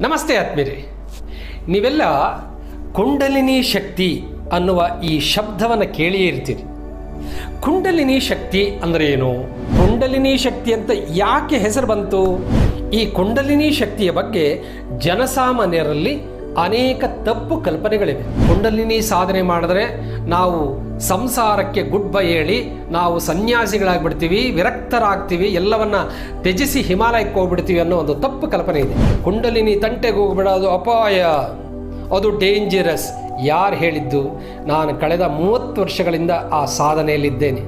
ನಮಸ್ತೆ ಆತ್ಮೀರಿ ನೀವೆಲ್ಲ ಕುಂಡಲಿನಿ ಶಕ್ತಿ ಅನ್ನುವ ಈ ಶಬ್ದವನ್ನು ಕೇಳಿಯೇ ಇರ್ತೀರಿ. ಕುಂಡಲಿನಿ ಶಕ್ತಿ ಅಂದರೆ ಏನು? ಕುಂಡಲಿನಿ ಶಕ್ತಿ ಅಂತ ಯಾಕೆ ಹೆಸರು ಬಂತು? ಈ ಕುಂಡಲಿನಿ ಶಕ್ತಿಯ ಬಗ್ಗೆ ಜನಸಾಮಾನ್ಯರಲ್ಲಿ ಅನೇಕ ತಪ್ಪು ಕಲ್ಪನೆಗಳಿವೆ. ಕುಂಡಲಿನಿ ಸಾಧನೆ ಮಾಡಿದ್ರೆ ನಾವು ಸಂಸಾರಕ್ಕೆ ಗುಡ್ ಬೈ ಹೇಳಿ, ನಾವು ಸನ್ಯಾಸಿಗಳಾಗ್ಬಿಡ್ತೀವಿ, ವಿರಕ್ತರಾಗ್ತೀವಿ, ಎಲ್ಲವನ್ನ ತ್ಯಜಿಸಿ ಹಿಮಾಲಯಕ್ಕೆ ಹೋಗ್ಬಿಡ್ತೀವಿ ಅನ್ನೋ ಒಂದು ತಪ್ಪು ಕಲ್ಪನೆ ಇದೆ. ಕುಂಡಲಿನಿ ತಂಟೆಗೆ ಹೋಗ್ಬಿಡೋದು ಅಪಾಯ. ಅದು ಡೇಂಜರಸ್ ಯಾರು ಹೇಳಿದ್ದು? ನಾನು ಕಳೆದ ಮೂವತ್ತು ವರ್ಷಗಳಿಂದ ಆ ಸಾಧನೆಯಲ್ಲಿದ್ದೇನೆ.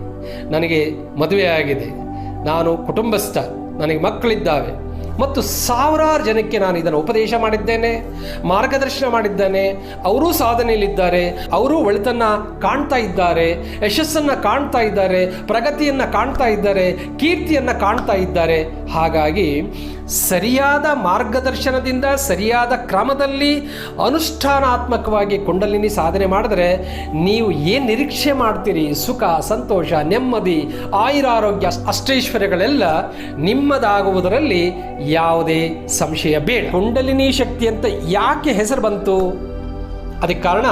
ನನಗೆ ಮದುವೆ ಆಗಿದೆ ನಾನು ಕುಟುಂಬಸ್ಥ. ನನಗೆ ಮಕ್ಕಳಿದ್ದಾವೆ. ಮತ್ತು ಸಾವಿರಾರು ಜನಕ್ಕೆ ನಾನು ಇದನ್ನು ಉಪದೇಶ ಮಾಡಿದ್ದೇನೆ, ಮಾರ್ಗದರ್ಶನ ಮಾಡಿದ್ದೇನೆ. ಅವರೂ ಸಾಧನೆಯಲ್ಲಿದ್ದಾರೆ, ಅವರೂ ಒಳಿತನ್ನ ಕಾಣ್ತಾ ಇದ್ದಾರೆ, ಯಶಸ್ಸನ್ನು ಕಾಣ್ತಾ ಇದ್ದಾರೆ, ಪ್ರಗತಿಯನ್ನು ಕಾಣ್ತಾ ಇದ್ದಾರೆ, ಕೀರ್ತಿಯನ್ನು ಕಾಣ್ತಾ ಇದ್ದಾರೆ. ಹಾಗಾಗಿ ಸರಿಯಾದ ಮಾರ್ಗದರ್ಶನದಿಂದ, ಸರಿಯಾದ ಕ್ರಮದಲ್ಲಿ ಅನುಷ್ಠಾನಾತ್ಮಕವಾಗಿ ಕುಂಡಲಿನಿ ಸಾಧನೆ ಮಾಡಿದ್ರೆ ನೀವು ಏನು ನಿರೀಕ್ಷೆ ಮಾಡ್ತೀರಿ? ಸುಖ, ಸಂತೋಷ, ನೆಮ್ಮದಿ, ಆಯುರಾರೋಗ್ಯ, ಅಷ್ಟೈಶ್ವರ್ಯಗಳೆಲ್ಲ ನಿಮ್ಮದಾಗುವುದರಲ್ಲಿ ಯಾವುದೇ ಸಂಶಯ ಬೇಡ. ಕುಂಡಲಿನಿ ಶಕ್ತಿ ಅಂತ ಯಾಕೆ ಹೆಸರು ಬಂತು? ಅದಕ್ಕೆ ಕಾರಣ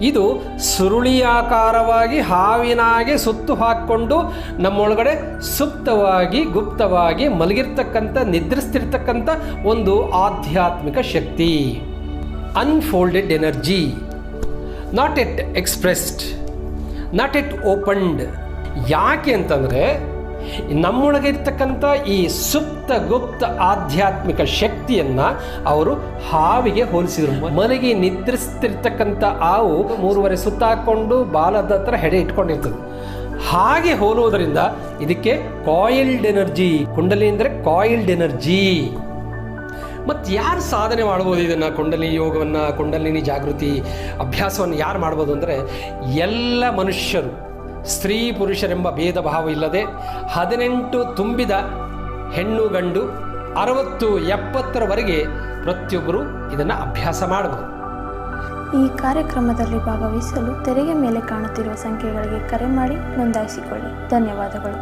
ಇದು ಸುರುಳಿಯಾಕಾರವಾಗಿ ಹಾವಿನಾಗೆ ಸುತ್ತು ಹಾಕ್ಕೊಂಡು ನಮ್ಮೊಳಗಡೆ ಸುಪ್ತವಾಗಿ, ಗುಪ್ತವಾಗಿ ಮಲಗಿರ್ತಕ್ಕಂಥ, ನಿದ್ರಿಸ್ತಿರ್ತಕ್ಕಂಥ ಒಂದು ಆಧ್ಯಾತ್ಮಿಕ ಶಕ್ತಿ. Unfolded energy not it expressed not it opened ಯಾಕೆ ಅಂತಂದರೆ ನಮ್ಮೊಳಗೆ ಇರ್ತಕ್ಕಂಥ ಈ ಸುಪ್ತ ಗುಪ್ತ ಆಧ್ಯಾತ್ಮಿಕ ಶಕ್ತಿಯನ್ನ ಅವರು ಹಾವಿಗೆ ಹೋಲಿಸಿದರು. ಮನೆಗೆ ನಿದ್ರಿಸ್ತಿರ್ತಕ್ಕಂಥ ಹಾವು ಮೂರುವರೆ ಸುತ್ತಾಕೊಂಡು ಬಾಲದ ಹತ್ರ ಹೆಡೆ ಇಟ್ಕೊಂಡಿರ್ತದೆ. ಹಾಗೆ ಹೋಲುವುದರಿಂದ ಇದಕ್ಕೆ ಕಾಯಿಲ್ಡ್ ಎನರ್ಜಿ, ಕುಂಡಲಿ ಅಂದರೆ ಕಾಯಿಲ್ಡ್ ಎನರ್ಜಿ. ಮತ್ತು ಯಾರು ಸಾಧನೆ ಮಾಡ್ಬೋದು ಇದನ್ನು? ಕುಂಡಲಿ ಯೋಗವನ್ನು, ಕುಂಡಲಿನಿ ಜಾಗೃತಿ ಅಭ್ಯಾಸವನ್ನು ಯಾರು ಮಾಡ್ಬೋದು ಅಂದರೆ ಎಲ್ಲ ಮನುಷ್ಯರು. ಸ್ತ್ರೀ ಪುರುಷರೆಂಬ ಭೇದ ಭಾವ ಇಲ್ಲದೆ ಹದಿನೆಂಟು ತುಂಬಿದ ಹೆಣ್ಣು ಗಂಡು ಅರವತ್ತು ಎಪ್ಪತ್ತರವರೆಗೆ ಪ್ರತಿಯೊಬ್ಬರು ಇದನ್ನು ಅಭ್ಯಾಸ ಮಾಡಬಹುದು. ಈ ಕಾರ್ಯಕ್ರಮದಲ್ಲಿ ಭಾಗವಹಿಸಲು ತೆರಿಗೆ ಮೇಲೆ ಕಾಣುತ್ತಿರುವ ಸಂಖ್ಯೆಗಳಿಗೆ ಕರೆ ಮಾಡಿ ನೋಂದಾಯಿಸಿಕೊಳ್ಳಿ. ಧನ್ಯವಾದಗಳು.